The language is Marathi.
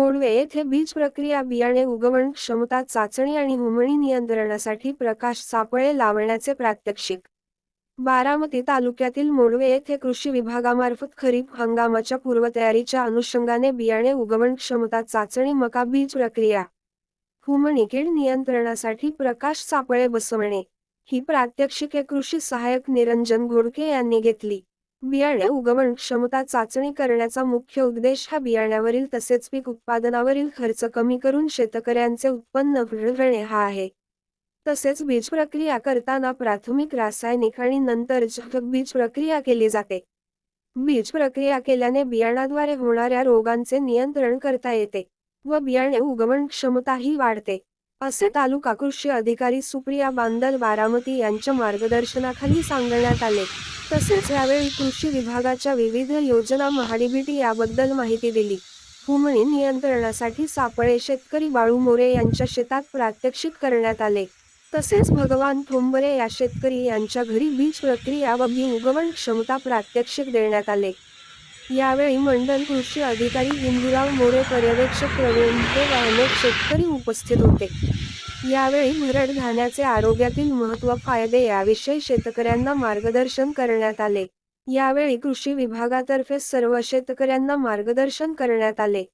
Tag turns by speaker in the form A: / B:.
A: मोडवे येथे बीज प्रक्रिया बियाणे उगवण क्षमता चाचणी आणि हुमणी नियंत्रणासाठी प्रकाश सापळे लावण्याचे प्रात्यक्षिक. बारामती तालुक्यातील मोडवे येथे कृषी विभागामार्फत खरीप हंगामाच्या पूर्वतयारीच्या अनुषंगाने बियाणे उगवण क्षमता चाचणी मका बीज प्रक्रिया हुमणी कीड नियंत्रणासाठी प्रकाश सापळे बसवणे. ही प्रात्यक्षिके कृषी सहाय्यक निरंजन घोडके यांनी घेतली. बियाणे उगवण क्षमता चाचणी करण्याचा मुख्य उद्देश हा बियाण्यावरील तसेच पीक उत्पादनावरील खर्च कमी करून शेतकऱ्यांचे उत्पन्न वाढवणे हा आहे. तसेच बीज प्रक्रिया करताना प्राथमिक रासायनिक आणि नंतर बीज प्रक्रिया केली जाते. बीज प्रक्रिया केल्याने बियाणाद्वारे होणाऱ्या रोगांचे नियंत्रण करता येते व बियाणे उगवण क्षमताही वाढते. असे तालुका कृषी अधिकारी सुप्रिया बांदल बारामती यांच्या मार्गदर्शनाखाली सांगण्यात आले. तसेच यावेळी कृषी विभागाच्या विविध योजना महाडीबीटी याबद्दल माहिती दिली. हुमणी नियंत्रणासाठी सापळे शेतकरी बाळू मोरे यांच्या शेतात प्रात्यक्षिक करण्यात आले. तसेच भगवान थोंबरे या शेतकरी यांच्या घरी बीज प्रक्रिया व बी उगवण क्षमता प्रात्यक्षिक देण्यात आले. यावेळी मंडल कृषी अधिकारी हिंदूराव मोरे पर्यवेक्षक प्रवीण व अनेक शेतकरी उपस्थित होते. यावेळी मुरड धान्याचे आरोग्यातील महत्त्व फायदे याविषयी शेतकऱ्यांना मार्गदर्शन करण्यात आले. यावेळी कृषी विभागातर्फे सर्व शेतकऱ्यांना मार्गदर्शन करण्यात आले.